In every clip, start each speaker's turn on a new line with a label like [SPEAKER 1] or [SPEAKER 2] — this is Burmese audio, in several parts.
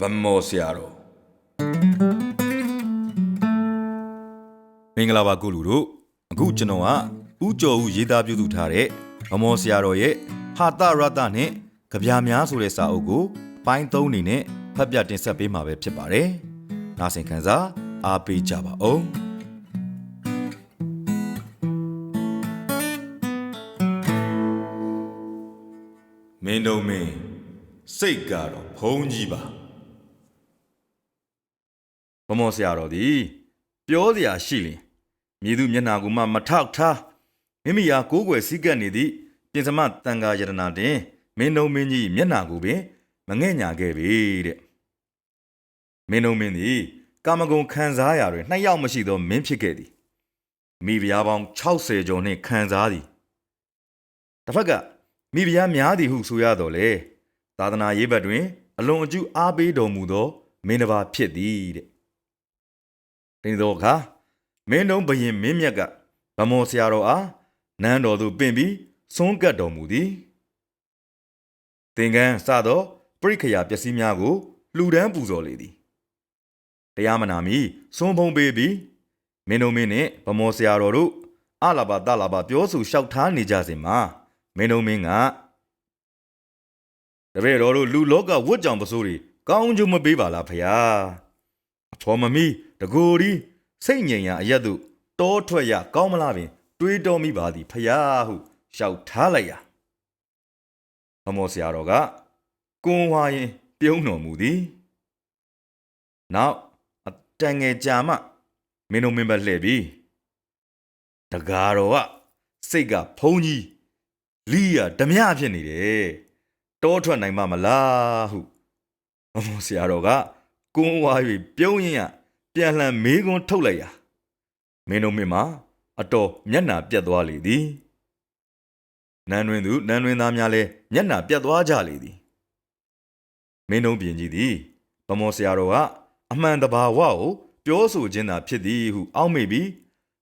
[SPEAKER 1] ဗမောဆရာတော်မင်္ဂလာပါကုလူတို့အခုကျွန်တော်ကဥကျော်ဦးရေးသားပြုစုထားတဲ့ဗမောဆရာတော်ရဲ့ဟာတရတနဲ့ကြပြများဆိုတဲ့စာအုပ်ကိုပိုင်း၃အနေနဲ့ဖတ်ပြတင်ဆက်ပေးမှာပဲဖြစ်ပါတယ်။နားဆင်ခံစားအားပေးကြပါဦး။ စိတ်ကတော့ဘုံကြီးပါ။ဗမောဆရာတော်ဒီပြောစရာရှိရင်မြည်သူမျက်နာကိုမှမထောက်ထားမိမိအားကိုးကွယ်စည်းကပ်နေသည့်ပြင်စမတန်ဃာယတနာတင်မင်းတို့မင်းကြီးမျက်နာကိုပင်မငဲ့ညာခဲ့ပြီတဲ့မင်းတို့မင်းသည်ကာမဂုဏ်ခံစားရာတွင်နှစ်ယောက်မရှိသောမင်းဖြစ်ခဲ့သည်မိဖုရားပေါင်း60ကျော်နှင့်ခံစားသည်တစ်ဖက်ကမိဖုရားများသည်ဟုဆိုရတော်လေ သာသနာရေးဘက်တွင် အလွန်အကျူအားပေးတော်မူသောမင်းတစ်ပါးဖြစ်သည်တဲ့တင်းသောအခါမင်းတို့ဘရင်မင်းမြတ်ကဗမောဆရာတော်အားနန်းတော်သို့ပင့်ပြီးဆွန်းကပ်တော်မူသည်သင်္ကန်းစသောပရိခယာပစ္စည်းများကိုလှူဒန်းပူဇော်လေသည်တရားမနာမီဆွန်းဖုံးပေးပြီးမင်းတို့မင်းနှင့်ဗမောဆရာတော်တို့အလာဘတလာဘပြောဆိုလျှောက်ထားနေကြစဉ်မှာမင်းတို့မင်းက တပည့်တော်တို့လူလောကဝတ်ကြောင်ပစိုးတွေကောင်းကျိုးမပေးပါလားဖရာအဖော်မမီတကိုယ်ဒီစိတ်ငြိမ်ရာအရက်သို့တောထွက်ရကောင်းမလားပင် တွေးတော်မိပါသည်ဖရာဟုလျှောက်ထားလိုက်ရာအမောဆရာတော်ကကွန်ဝါရင် ပြုံးတော်မူသည်နောက်အတန်ငယ်ကြာမှမင်းတို့မင်းဘက်လှည့်ပြီးတကားတော်ကစိတ်ကဖုံးကြီးလီးရဓမြဖြစ်နေတယ် တောထွက်နိုင်မှာမလားဟုအမောဆရာတော်ကကွန်ဝါ၍ပြုံးရင်ရပြန်လှန်မေးခွန်းထုတ်လိုက်ရာမင်းတို့မင်းမှာအတော်မျက်နှာပြတ်သွားလေသည်နန်းတွင်သူနန်းတွင်သားများလည်းမျက်နှာပြတ်သွားကြလေသည်မင်းတို့ပြင်ကြီးသည်ဗမောဆရာတော်ကအမှန်တဘာဝကိုပြောဆိုခြင်းသာဖြစ်သည်ဟု အောက်မေ့ပြီး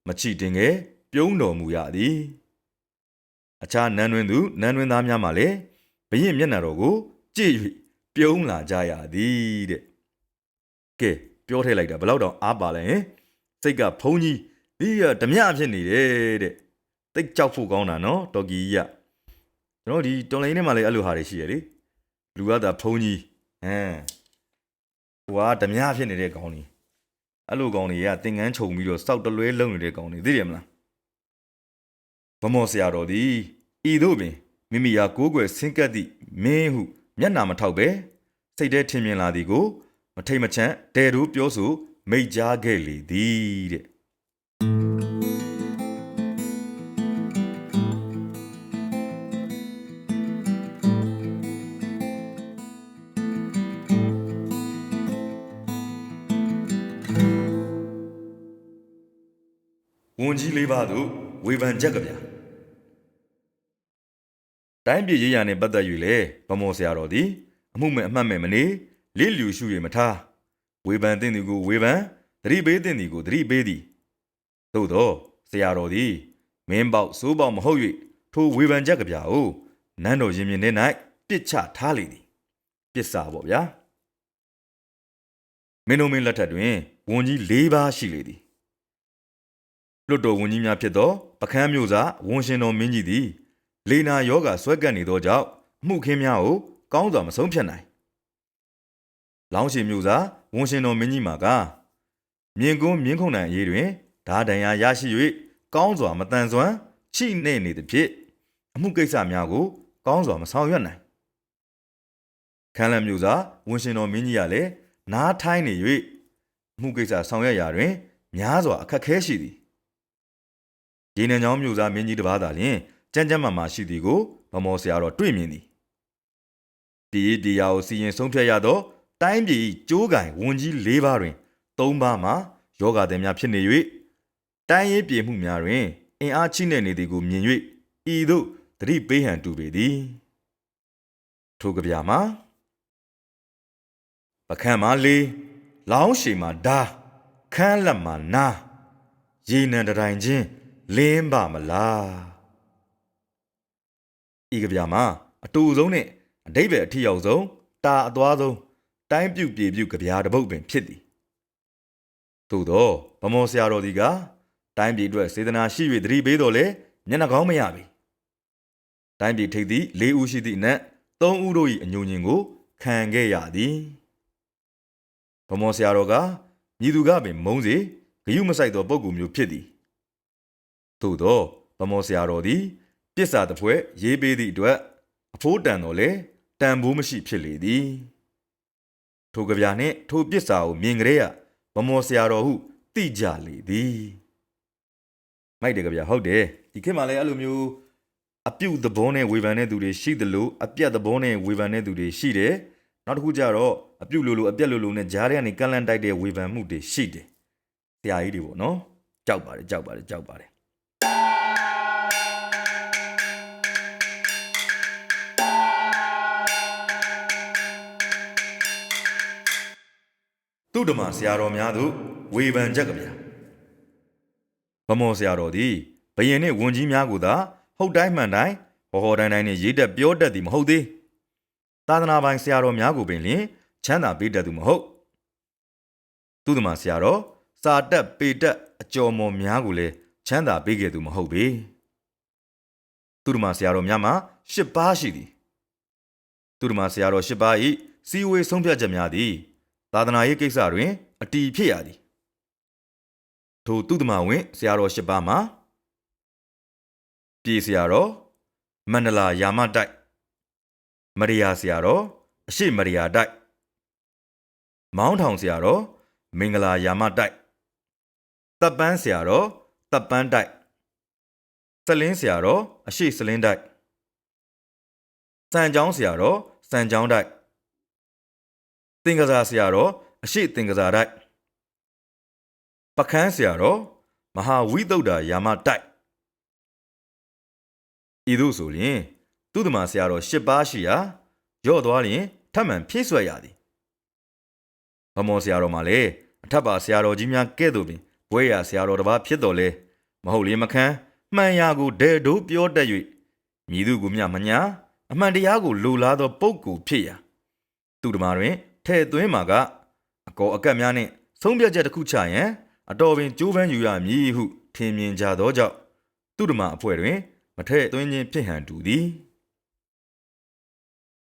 [SPEAKER 1] မချီတင်ငယ်ပြုံးတော်မူရသည်အခြားနန်းတွင်သူနန်းတွင်သားများမှလည်း ဘရင်မျက်နှာတော်ကိုကြည့်၍ပြုံးလာကြရသည်တဲ့ကဲပြောထည့်လိုက်တာဘယ်တော့တော့အားပါလဲဟင်စိတ်ကဖုံးကြီးဒီရဓမြဖြစ်နေတယ်တဲ့တိတ်ကြောက်ဖို့ကောင်းတာနော်တော်ကီကြီးကကျွန်တော်ဒီတော်လိုင်းထဲမှာလည်းအဲ့လိုဟာတွေရှိရလေလူကသာဖုံးကြီးဟမ်ဟိုကဓမြဖြစ်နေတဲ့ကောင်းကြီးအဲ့လိုကောင်းတွေကသင်ငန်းခြုံပြီးတော့စောက်တလွဲလုံနေတဲ့ကောင်းတွေသိတယ်မလားဗမောဆရာတော်သည်ဤသို့ပင် မိမိယာကိုးကွယ်ဆင်းကပ်သည့်မင်းဟုမျက်နာမထောက်ပဲစိတ်ထဲထင်မြင်လာသည်ကို မထိတ်မချန့်တဲတို့ပြောဆိုမိတ်ကြားခဲ့လေသည်တဲ့ဝန်ကြီးလေးပါတို့ဝေဖန်ချက်ကြဗျာ တိုင်းပြည်ရေးရာနဲ့ပတ်သက်၍လေဗမောဆရာတော်သည်အမှုမဲ့အမှတ်မဲ့မနေလစ်လျူရှု၍မထားဝေဖန်တဲ့သူကိုဝေဖန်သတိပေးတဲ့သူကိုသတိပေးသည်သို့သောဆရာတော်သည်မင်းပေါက်စိုးပေါက်မဟုတ်၍ထိုဝေဖန်ချက်ကြဗျာကိုနန်းတော်ရင်မြင်ထဲ၌ပစ်ချထားလေသည်ပစ်စာပေါ့ဗျာမင်းတို့မင်းလက်ထက်တွင်ဝန်ကြီး၄ပါးရှိလေသည်လွတ်တော်ဝန်ကြီးများဖြစ်သောပကန်းမျိုးစားဝန်ရှင်တော်မင်းကြီးသည် လေနာယောဂါဆွဲကပ်နေသောကြောင့်အမှုခင်းများကိုကောင်းစွာမဆုံးဖြတ်နိုင်။လောင်းရှင်မျိုးစားဝန်ရှင်တော်မင်းကြီးမှာကမြင်ကွန်းမြင်းခုန်နိုင်အရေးတွင်ဓာဒဏ်ရာရရှိ၍ကောင်းစွာမတန်ဆွမ်းချိနေနေသဖြင့်အမှုကိစ္စများကို ကောင်းစွာမဆောင်ရွက်နိုင်။ခန်းလန်မျိုးစားဝန်ရှင်တော်မင်းကြီးကလည်းနားထိုင်းနေ၍အမှုကိစ္စဆောင်ရွက်ရာတွင် များစွာအခက်ခဲရှိသည်ဒီနံကြောင်းမျိုးသားမင်းကြီးတစ်ပါးသာလျှင် ကြမ်းကြမ်းမာမာရှိသည်ကိုဗမောဆရာတော်တွေ့မြင်သည်ဒီတရားကိုစီရင်ဆုံးဖြတ်ရသောတိုင်းပြည်၏ကျိုးကံဝန်ကြီး၄ပါးတွင်၃ပါးမှာယောဂသည်များဖြစ်နေ၍တိုင်းရေးပြည်မှုများတွင်အင်အားချိနေနေသည်ကိုမြင်၍ဤသို့သတိပေးဟန်တူပေသည်ထိုကဗျာမှာပကံမှာလေးလောင်းရှည်မှာဓာခန်းလက်မှာနာရေနံတတိုင်းချင်းလင်းပါမလား ဤကဗျာမှာအတူဆုံးနဲ့အတိဘယ်အထီရောက်ဆုံးတာအသွားဆုံးတိုင်းပြုတ်ပြေပြုတ်ကြပြားတစ်ပုတ်ပင်ဖြစ်သည်သို့သောဗမောဆရာတော်ဒီကတိုင်းပြည်အတွက်စေတနာရှိ၍တတိပေးတော်လဲမျက်နှာကောင်းမရပြီတိုင်းပြည်ထိပ်သည့်၄ဦးရှိသည့်အနက်၃ဦးတို့၏အညိုညင်ကိုခံခဲ့ရသည်ဗမောဆရာတော်ကမြည်သူကပင်မုန်းစေဂယုမဆိုင်သောပုဂ္ဂိုလ်မျိုးဖြစ်သည်သို့သောဗမောဆရာတော်သည် ပြစ်စာတစ်ဖွဲရေးပေးသည့်အတွက်အဖိုးတန်တော်လဲတန်ဖိုးမရှိဖြစ်လေသည်ထိုကဗျာနှင့်ထိုပြစ်စာကိုမြင်ကြရဗမောဆရာတော်ဟုသိကြလေသည်မိုက်တယ်ကဗျာဟုတ်တယ်ဒီခေတ်မှာလည်းအဲ့လိုမျိုးအပြုတ်သဘောနဲ့ဝေဖန်တဲ့သူတွေရှိသလိုအပြတ်သဘောနဲ့ဝေဖန်တဲ့သူတွေရှိတယ်နောက်တစ်ခုကျတော့အပြုတ်လိုလိုအပြတ်လိုလိုနဲ့ဂျားတွေကနေကန့်လန့်တိုက်တဲ့ဝေဖန်မှုတွေရှိတယ်ဆရာကြီးတွေပေါ့နော်ကြောက်ပါတယ်ကြောက်ပါတယ်ကြောက်ပါတယ် သူဓမ္မဆရာတော်များတို့ဝေဖန်ကြကြဗျာဗမောဆရာတော်သည်ဘယင်နှင့်ဝန်ကြီးများကိုသာဟုတ်တိုင်းမှန်တိုင်းဟောဟောတိုင်းတိုင်းနှင့်ရေးတက်ပြောတတ်သည်မဟုတ်သေးသာသနာပိုင်ဆရာတော်များကိုပင်လျှင်ချမ်းသာပေးတတ်သူမဟုတ်သူဓမ္မဆရာတော်စာတက်ပေတက်အကျော်မော်များကိုလည်းချမ်းသာပေးခဲ့သူမဟုတ်ပေသူဓမ္မဆရာတော်များမှာ၈ပါးရှိသည်သူဓမ္မဆရာတော်၈ပါး၏စီဝေဆုံးဖြတ်ချက်များသည် သာသနာရေးကိစ္စတွင်အတီးဖြစ်ရသည်ထိုသူတမဝင်ဆရာတော်၈ပါးမှာပြည်ဆရာတော်မန္တလာယာမတိုက်မရိယာဆရာတော်အရှိမရိယာတိုက်မောင်းထောင်ဆရာတော်မင်္ဂလာယာမတိုက်တပ်ပန်းဆရာတော်တပ်ပန်းတိုက်စလင်းဆရာတော်အရှိစလင်းတိုက်စံချောင်းဆရာတော်စံချောင်းတိုက်သ င်္ကစားဆရာတော်အရှိသင်္ကစားတိုက်ပကန်းဆရာတော်မဟာဝိသုဒ္ဓယာမတိုက်ဤသို့ဆိုရင်သူတမဆရာတော်၈ပါးရှိရာရော့သွားရင်ထပ်မံဖြည့်ဆွက်ရသည်ဗမောဆရာတော်မှာလည်းအထက်ပါဆရာတော်ကြီးများကဲ့သို့ပင်ဘွဲရဆရာတော်တစ်ပါးဖြစ်တော်လဲမဟုတ်လေမခန်းမှန်ရာကိုဒဲဒိုးပြောတတ်၍မြည်သူကိုမြမညာအမှန်တရားကိုလိုလားသောပုဂ္ဂိုလ်ဖြစ်ရာသူတမတွင် ထဲ့သွင်းမှာကအကောအကက်များနှင့်ဆုံးဖြတ်ချက်တစ်ခုချရန်အတော်ပင်ကြိုးပမ်းယူရမည်ဟုထင်မြင်ကြသောကြောင့်သူတမအဖွဲ့တွင် မထဲ့သွင်းခြင်းဖြစ်ဟန်တူသည်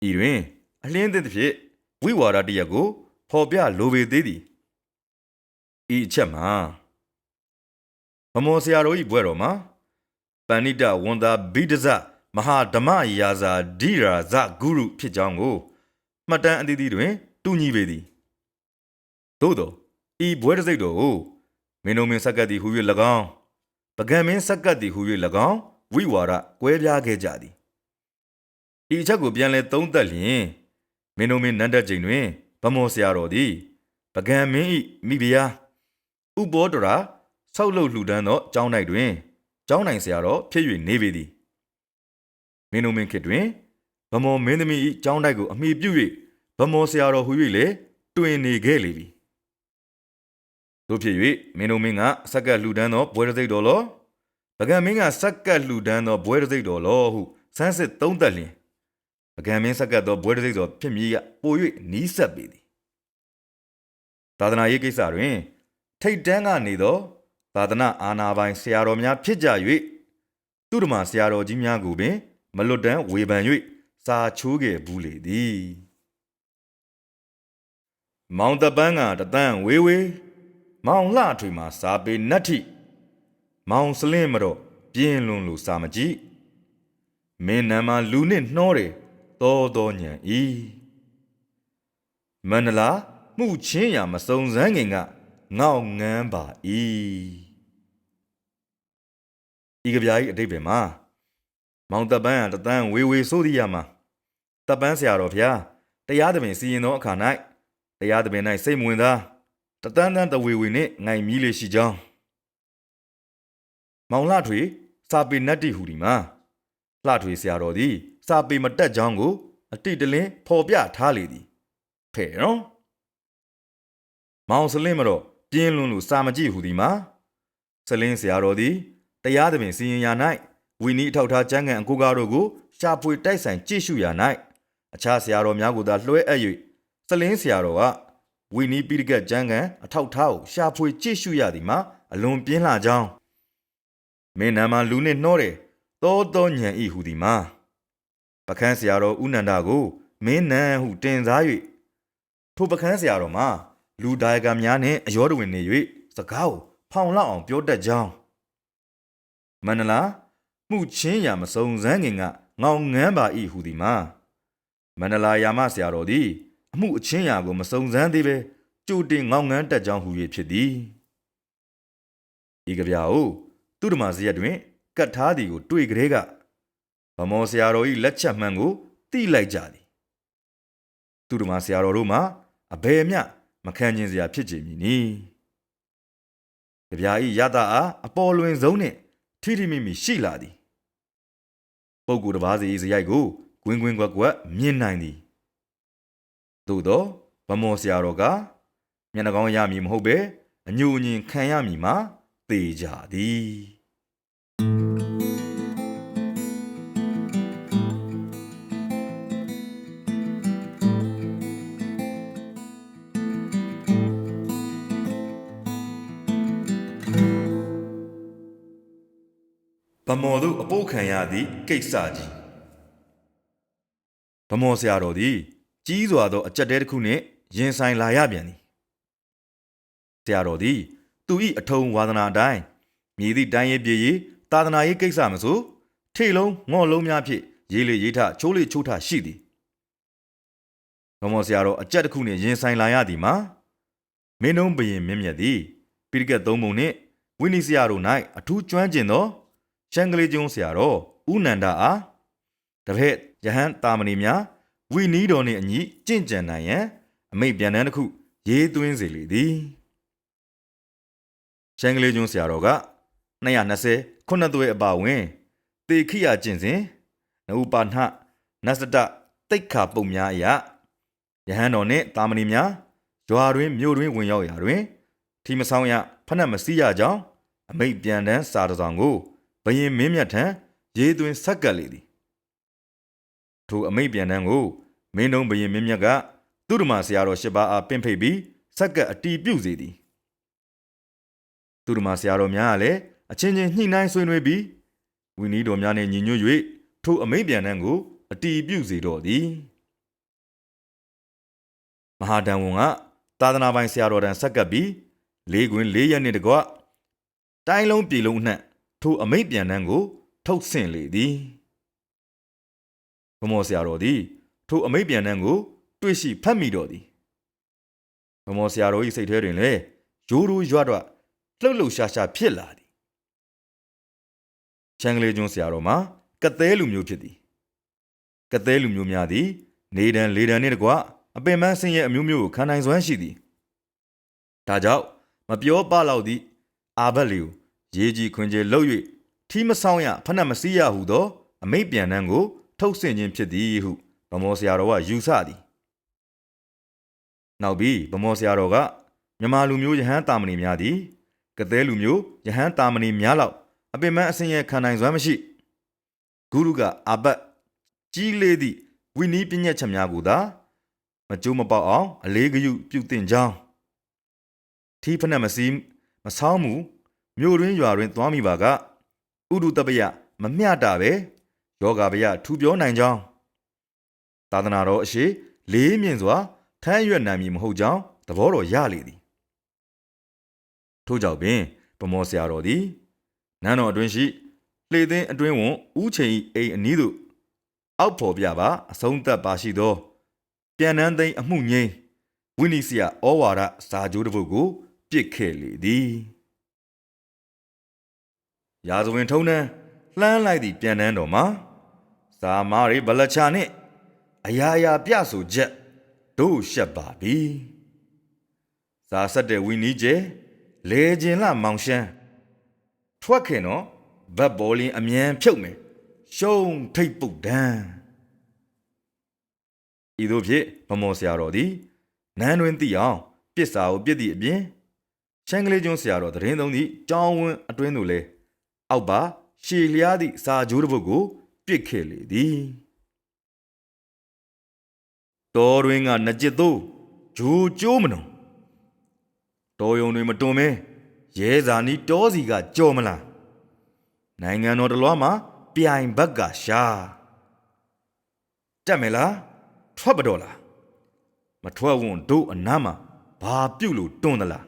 [SPEAKER 1] ဤတွင်အလင်းသည့်တစ်ဖြစ်ဝိဝါဒတရက်ကိုဖော်ပြလိုပေသေးသည်ဤအချက်မှာမမောဆရာတော်၏ဘွဲတော်မှာပဏိတဝန်သာဘိဒဇမဟာဓမ္မယာဇာဒိရာဇဂုရုဖြစ်ကြောင်းကိုမှတ်တမ်းအသီးသီးတွင် တူညီပေသည်သို့သောဤဘွဲတစ်စိတ်တော်ကိုမင်းတို့မင်းဆက်ကပ်သည်ဟူ၍၎င်းပကံမင်းဆက်ကပ်သည်ဟူ၍၎င်းဝိဝါဒကွဲပြားခဲ့ကြသည်ဤအချက်ကိုပြန်လဲသုံးသပ်လျင်မင်းတို့မင်းနန္ဒချိန်တွင်ဗမောဆရာတော်သည်ပကံမင်း၏မိဖုရားဥပောတရာဆောက်လုပ်လှူဒန်းသောကျောင်း၌တွင်ကျောင်းနိုင်ဆရာတော်ဖြစ်၍နေပေသည်မင်းတို့မင်းခေတ်တွင်ဗမောမင်းသမီး၏ကျောင်းတိုက်ကိုအမိပြု၍ ဗမောဆရာတော်ဟူ၍လည်းတွင်နေခဲ့လေပြီတို့ဖြစ်၍မင်းတို့မင်းကစက္ကပ်လှူဒန်းသောဘွဲတစ်စိတ်တော်လောပကံမင်းကစက္ကပ်လှူဒန်းသောဘွဲတစ်စိတ်တော်လောဟုစမ်းစစ်သုံးသပ်လျင်ပကံမင်းစက္ကပ်သောဘွဲတစ်စိတ်တော်ဖြစ်မည်ကပို၍နီးစပ်ပေသည်သာသနာရေးကိစ္စတွင်ထိတ်တန်းကနေသောသာသနာအာနာပိုင်ဆရာတော်များဖြစ်ကြ၍သူဓမ္မဆရာတော်ကြီးများကိုပင် မလွတ်တမ်းဝေဖန်၍စာချိုးခဲ့ဘူးလေသည် မောင်တပန်းကတသန်းဝေးဝေးမောင်လှထွေမှာစာပေနတ်ထိမောင်စလင်းမတော့ပြင်းလွန်လို့စာမကြည့်မင်းနံမှာလူနဲ့နှောတယ်တော်တော်ညံဤမန္တလာမှုချင်းရမစုံစမ်းခင်ကငေါငန်းပါဤဤကဗျာဤအတိတ်ပဲမှာမောင်တပန်းကတသန်းဝေဝေဆိုသည်ရမှာတပန်းဆရာတော်ဗျာတရားသဖြင့်စီရင်သောအခါ၌ တရားသဖြင့်၌စိတ်မဝင်သားတတန်းတန်းတဝေဝေနှင့်ငိုင်မီးလေးရှိကြောင်းမောင်လှထွေစာပေနတ်တိဟူဒီမှာလှထွေဆရာတော်သည် စာပေမတက်ကြောင်းကို အတိတ်တလင်းဖော်ပြထားလေသည်ဖဲ့နော်မောင်စလင်းမတော့ပြင်းလွန်းလို့စာမကြည့်ဟူဒီမှာစလင်းဆရာတော်သည်တရားသဖြင့်စီရင်ရာ၌ဝီနီအထောက်ထားကျမ်းဂန်အကူကားတို့ကိုရှာဖွေတိုက်ဆိုင်ကြည့်ရှုရာ၌အခြားဆရာတော်များကိုသာလွှဲအပ်၍ စလင်းဆရာတော်ကဝီနီပိရကတ်ကျမ်းကန်အထောက်ထားကိုရှာဖွေကြည့်ရှုရသည်မှာအလွန်ပြင်းလှကြောင်းမင်းနာမလူနှင့်နှောတယ်သောသောညံဤဟူသည်မှာပခန်းဆရာတော်ဥနန္ဒကို မင်းနန်းဟုတင်စား၍ထိုပခန်းဆရာတော်မှာလူဒါယကများနှင့်အယောတဝင်နေ၍စကားကိုဖောင်လောက်အောင်ပြောတတ်ကြောင်းမန္နလာမှုချင်းရာမစုံစမ်းခင်ကငောင်ငန်းပါဤဟူသည်မှာမန္နလာယာမဆရာတော်သည်အ မှုအချင်းရာကိုမစုံစမ်းသေးပဲကြိုတင်ငောင်ငန်းတက်ကြောင်းဟူ၍ဖြစ်သည်ဤကဗျာကိုသူဓမ္မစရက်တွင်ကတ်ထားသည်ကိုတွေ့ကြတဲ့ကဗမောဆရာတော်၏လက်ချက်မှန်ကိုသိလိုက်ကြသည်သူဓမ္မဆရာတော်တို့မှာအဘယ်မျှမခံကျင်စရာဖြစ်ကြမည်နီကြဗျာဤယတာအားအပေါ်လွင်ဆုံးနှင့်ထိထိမိမိရှိလာသည်ပုဂ္ဂိုလ်တစ်ပါးစီစရိုက်ကိုကွင်းကွင်းကွက်ကွက်မြင်နိုင်သည် သို့သောဗမောဆရာတော်ကမျက်နှာကောင်းရမည်မဟုတ်ပဲအညိုအညင်ခံရမည်မှာသေကြသည်ဗမော်တို့အပိုးခံရသည့်ကိစ္စကြီးဗမော်ဆရာတော်သည် ကြီးစွာသောအကြက်တဲတစ်ခုနှင့်ရင်ဆိုင်လာရပြန်သည်ဆရာတော်သည် သူ၏အထုံဝါဒနာအတိုင်းမြည်သည့်တိုင်းရေးပြည်ရေးသာသနာရေးကိစ္စမဆိုထိတ်လုံးငေါ့လုံးများဖြင့်ရေးလေရေးထချိုးလေချိုးထရှိသည်ဗမော်ဆရာတော်အကြက်တစ်ခုနှင့်ရင်ဆိုင်လာရသည်မှာမင်းတို့ဘရင်မြင့်မြတ်သည်ပိရိကတ်သုံးပုံနှင့်ဝိနည်းဆရာတို့၌အထူးကျွမ်းကျင်သောရှန်ကလေးကျွန်းဆရာတော်ဦးနန္ဒအားတပည့်ယဟန်တာမဏေများ ဝီနီးတော်နှင့်အညီကြင့်ကြံနိုင်ရန်အမိတ်ပြန်တန်းတစ်ခု ရေးသွင်းစေလေသည်ရှန်ကလေးကျွန်းဆရာတော်က220ခုနှစ်သွဲအပါဝင်တေခိယကျင့်စဉ်နဥပါဏနစတတိတ်ခါပုံများအရာယဟန်တော်နှင့်တာမဏေများရွာတွင်မြို့တွင်ဝင်ရောက်ရာတွင်ထီမဆောင်ရဖက်နှက်မစည်းရကြောင်းအမိတ်ပြန်တန်းစာတစ်စောင်ကိုဘယင်မင်းမြတ်ထံရေးသွင်းဆက်ကပ်လေသည် ထိုအမိတ်ပြန်တန်းကိုမင်းတုံးဘယင်မင်းမြတ်ကသူ့ဓမ္မဆရာတော်ရှစ်ပါးအားပင့်ဖိတ်ပြီးဆက်ကပ်အတီးပြုတ်စေသည်သူ့ဓမ္မဆရာတော်များကလည်းအချင်းချင်းညှိနှိုင်းဆွေးနွေးပြီးဝီနီးတော်များနှင့်ညီညွတ်၍ထိုအမိတ်ပြန်တန်းကိုအတီးပြုတ်စေတော့သည်မဟာတန်ဝန်ကသာသနာပိုင်ဆရာတော်တန်ဆက်ကပ်ပြီးလေးကွင်းလေးရက်နှင့်တကွတိုင်းလုံးပြည်လုံးအနှံ့ထိုအမိတ်ပြန်တန်းကို ထုတ်ဆင့်လေသည် ဘမောဆရာတော်သည်ထိုအမိတ်ပြန်တန်းကို တွေ့ရှိဖတ်မိတော်သည်ဘမောဆရာတော်၏စိတ်ထဲတွင်လည်းရိုးရိုးရွရွလှုပ်လှုပ်ရှားရှားဖြစ်လာသည်ချန်ကလေးကျွန်းဆရာတော်မှာကသဲလူမျိုးဖြစ်သည်ကသဲလူမျိုးများသည် နေတံလေတံနှင့်တကွအပင်ပန်းဆင်းရဲအမျိုးမျိုးကိုခံနိုင်စွမ်းရှိသည်ဒါကြောင့်မပြောပလောက်သည့်အာဘတ်လီကိုရေးကြီးခွင်ကျဲလှုပ်၍ထီးမဆောင်ရဖဏမစည်းရဟုသော အမိတ်ပြန်နှန်းကို ထုတ်ဆင့်ခြင်းဖြစ်သည်ဟုဗမောဆရာတော်ကယူဆသည်နောက်ပြီးဗမောဆရာတော်ကမြမလူမျိုးယဟန်တာမဏေများသည်ကသဲလူမျိုးယဟန်တာမဏေများလောက်အပင်မအစင်ရဲ့ခံနိုင်စွမ်းမရှိဂုရုကအဘတ်ကြီးလေးသည့်ဝိနည်းပညာချက်များကိုသာမကြိုးမပေါက်အောင်အလေးဂရုပြုတင်ကြောင်းထီးဖက်နှက်မစည်းမဆောင်းမူမြို့တွင်ရွာတွင်သွားမိပါကဥဒုတပယမမျှတာပဲ ယောဂဗျာထူပြောနိုင်ကြောင်းသာသနာတော်အရှိလေးမြင့်စွာထမ်းရွက်နိုင်မည်မဟုတ်ကြောင်းသဘောတော်ရလေသည်ထို့ကြောင့်ပင်ဗမောဆရာတော်သည်နန်းတော်အတွင်းရှိလှေသိန်းအတွင်းဝန်ဦးချိန်၏အိမ်အနီးသို့အောက်ဖော်ပြပါအဆုံးသက်ပါရှိသော ပြန်နှန်းသိန်းအမှုငိမ့်ဝိနိစီယဩဝါဒစာကြိုးတစ်ပုဒ်ကိုပြစ်ခဲ့လေသည်ရာဇဝင်ထုံးနှန်းလှမ်းလိုက်သည့်ပြန်နှန်းတော်မှာ စာမာရိဗလချာနှင့်အရာရာပြဆိုချက်တို့ရှက်ပါပြီစာဆက်တဲ့ဝီနီးကျဲလေကျင်လမောင်ရှမ်းထွက်ခင်တော့ဗတ်ဘောလင်းအမြန်ဖြုတ်မယ်ရှုံးထိတ်ပုတ်တန်းဤသို့ဖြင့်မမောဆရာတော်သည်နန်းတွင်သိအောင်ပြစ်စာကိုပြစ်သည့်အပြင်ရှန်ကလေးကျွန်းဆရာတော်တရင်သုံးသည့်ကြောင်းဝင်းအတွင်းသို့လဲအောက်ပါရှည်လျားသည့်စာကြိုးတစ်ပုဒ်ကို ပြစ်ခဲ့လေသည်တော်တွင်ကနှစ်ကျစ်သို့ဂျိုးကျိုးမနုံတော်ယုံတွေမတွန်မဲရဲဇာနီတောစီကကြော်မလားနိုင်ငံတော်တလွားမှာပြိုင်ဘက်ကရှာတက်မယ်လားထွက်ပတော်လားမထွက်ဝွန်တို့အနားမှာဘာပြုတ်လို့တွန်းသလား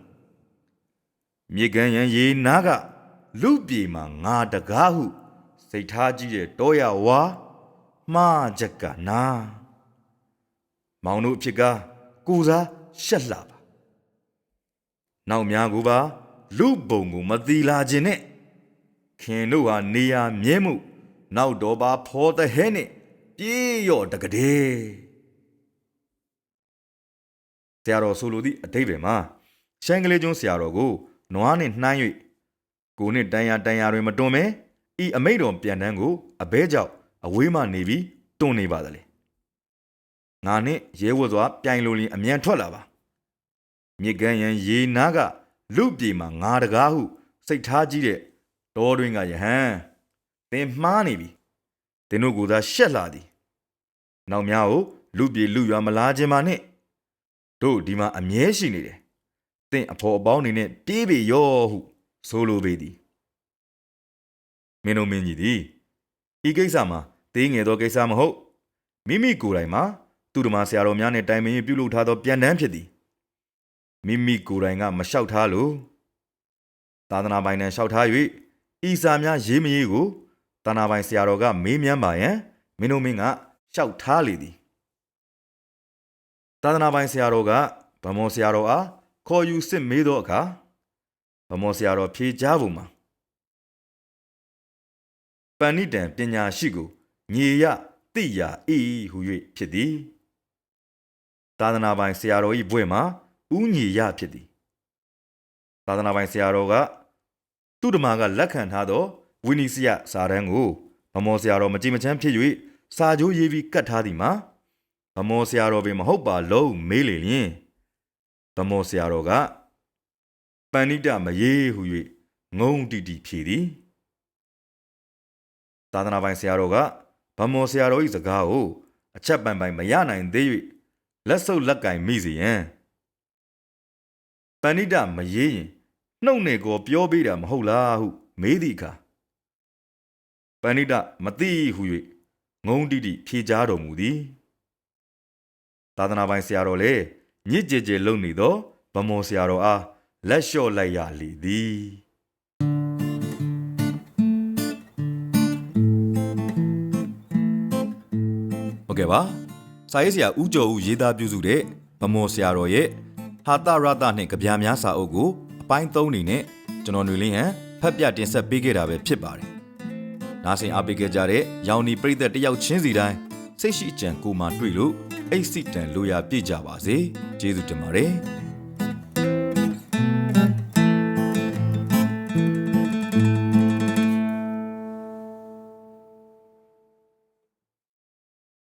[SPEAKER 1] မြေကန်ရန်ရေနားကလူပြေမှာငါတကားဟု စိတ်ထားကြည့်တဲ့တောရဝါမှားချက်ကနာမောင်တို့အဖြစ်ကကိုစားရှက်လာပါနောက်များကိုပါလူပုံကိုမသီလာခြင်းနဲ့ခင်တို့ဟာနေရမြဲမှု နောက်တော့ပါဖောတဲ့ဟဲနဲ့ပြေးရော့တကတဲ့ဆရာတော်ဆိုလိုသည့်အတိတ်ပဲမှာရှမ်းကလေးကျွန်းဆရာတော်ကိုနွားနဲ့နှိုင်း၍ကိုနဲ့တန်ရာတန်ရာတွေမတွန်မဲ ဤအမိတ်တော်ပြန်တန်းကိုအဘဲကြောင့်အဝေးမှနေပြီးတွန်နေပါသလေငါနဲ့ရဲဝတ်စွာပြိုင်လိုလင်အမြန်ထွက်လာပါမြေကမ်းရန်ရေနားကလူပြေမှာငါတကားဟုစိတ်ထားကြည့်တဲ့တော်တွင်ကယဟန်သင်မှားနေပြီသင်တို့ကသာရှက်လာသည်နောက်များကိုလူပြေလူရွာမလားခြင်းပါနဲ့တို့ဒီမှာအမြဲရှိနေတယ်သင်အဖော်အပေါင်းနေနဲ့ပြေးပေရောဟုဆိုလိုပေသည် မင်းတို့မင်းကြီးသည်ဤကိစ္စမှာသေးငယ်သောကိစ္စမဟုတ်မိမိကိုယ်တိုင်မှာသူတို့မဆရာတော်များနဲ့တိုင်ပင်ပြုလုပ်ထားသောပြန်တန်းဖြစ်သည်မိမိကိုယ်တိုင်ကမလျှောက်ထားလို့သာသနာပိုင်နဲ့လျှောက်ထား၍ဤစာများရေးမရေးကိုသာသနာပိုင်ဆရာတော်ကမေးမြန်းပါရန်မင်းတို့မင်းကလျှောက်ထားလေသည်သာသနာပိုင်ဆရာတော်ကဗမောဆရာတော်အားခေါ်ယူစစ်မေးသောအခါဗမောဆရာတော်ဖြေကြားပုံမှာ ပဏိတံပညာရှိကိုညီရတိယာဤဟု၍ဖြစ်သည်သာသနာပိုင်ဆရာတော်၏ဘွဲ့မှာဥညီရဖြစ်သည်သာသနာပိုင်ဆရာတော်ကသူ့ဓမ္မကလက်ခံထားသောဝိနည်းစယစာတန်းကိုဗမောဆရာတော်မကြည်မချမ်းဖြစ်၍စာကြိုးရေးပြီးကတ်ထားသည်မှာဗမောဆရာတော်ပင်မဟုတ်ပါလုံးမေးလေလျင်ဗမောဆရာတော်ကပဏိတမရေးဟု၍ငုံတီတီဖြေသည် သာသနာပိုင်ဆရာတော်ကဗမောဆရာတော်၏စကားကိုအချက်ပန်ပိုင်မရနိုင်သေး၍လက်ဆုပ်လက်ကင်မိစေရန်ပဏိတမရေးရင်နှုတ်နေကိုပြောပေးတာမဟုတ်လားဟုမေးသည့်အခါပဏိတမသိဟု၍ငုံတိတိဖြေကြားတော်မူသည်သာသနာပိုင်ဆရာတော်လည်းညစ်ကြည်ကြည်လုံနေသောဗမောဆရာတော်အားလက်လျှော့လိုက်ရလေသည် ဟုတ်ကဲ့ပါစာရေးဆရာဦးကျော်ဦးရေးသားပြုစုတဲ့ဗမောဆရာတော်ရဲ့ဟာတရတနှင့်ကြပြများစာအုပ်ကိုအပိုင်း၃အနေနဲ့ကျွန်တော်ຫນွေလင်းဟန်ဖတ်ပြတင်ဆက်ပေးခဲ့တာပဲဖြစ်ပါတယ်။နားဆင်အားပေးခဲ့ကြတဲ့ရောင်နီပရိသတ်တယောက်ချင်းစီတိုင်းစိတ်ရှိအကြံကိုမှတွေ့လို့အိတ်စိတန်လိုရာပြည့်ကြပါစေ။ကျေးဇူးတင်ပါတယ်။